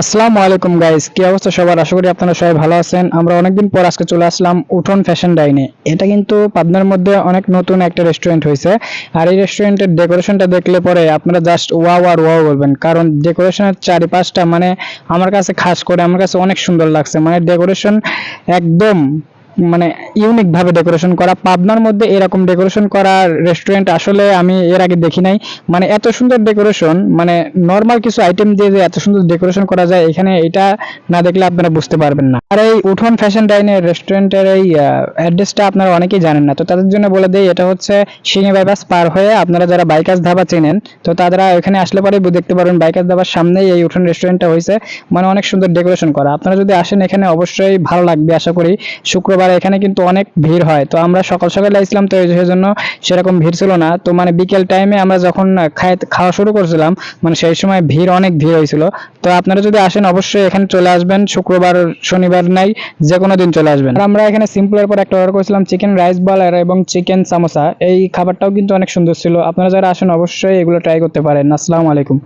আসসালামু আলাইকুম গাইস কি অবস্থা সবার? আশা করি আপনারা সবাই ভালো আছেন। আমরা অনেকদিন পর আজকে চলে আসলাম উঠোন ফ্যাশন ডাইনে। এটা কিন্তু পাবনার মধ্যে অনেক নতুন একটা রেস্টুরেন্ট হয়েছে। আর এই রেস্টুরেন্টের ডেকোরেশনটা দেখলে পরে আপনারা জাস্ট ওয়াও আর ওয়াও বলবেন। কারণ ডেকোরেশনের চারিপাশটা মানে আমার কাছে খাস করে, আমার কাছে অনেক সুন্দর লাগছে। মানে ডেকোরেশন একদম মানে ইউনিক ভাবে ডেকোরেশন করা। পাবনার মধ্যে এরকম ডেকোরেশন করা রেস্টুরেন্ট আসলে আমি এর আগে দেখি নাই। মানে এত সুন্দর ডেকোরেশন মানে নর্মাল কিছু আইটেম দিয়ে যে এত সুন্দর ডেকোরেশন করা যায়, এখানে এটা না দেখলে আপনারা বুঝতে পারবেন না। আর এই উঠোন ফ্যাশন ডাইনের রেস্টুরেন্টের এই অ্যাড্রেসটা আপনারা অনেকেই জানেন না। তো তাদের জন্য বলে দেই, এটা হচ্ছে সিঙ্গে বাইপাস পার হয়ে আপনারা যারা বাইকাস ধাবা চেনেন, তো তারা এখানে আসলে পরে দেখতে পারবেন বাইকাস ধাবার সামনেই এই উঠোন রেস্টুরেন্টটা হয়েছে মানে অনেক সুন্দর ডেকোরেশন করা। আপনারা যদি আসেন এখানে, অবশ্যই ভালো লাগবে, আশা করি। শুক্রবার এখানে কিন্তু অনেক ভিড় হয়। তো আমরা সকাল সকালে আসলাম, তো এই জন্য সেরকম ভিড় ছিল না। তো মানে বিকেল টাইমে আমরা যখন খাওয়া শুরু করছিলাম মানে সেই সময় ভিড় অনেক ভিড় হয়েছিল। তো আপনারা যদি আসেন, অবশ্যই এখানে চলে আসবেন। শুক্রবার, শনিবার নাই যে কোনো দিন চলে আসবেন। আমরা এখানে সিম্পলের পর একটা অর্ডার করেছিলাম চিকেন রাইস বল এবং চিকেন সামোসা এই খাবারটাও কিন্তু অনেক সুন্দর ছিল। আপনারা যারা আসেন, অবশ্যই এগুলো ট্রাই করতে পারেন। আসসালামু আলাইকুম।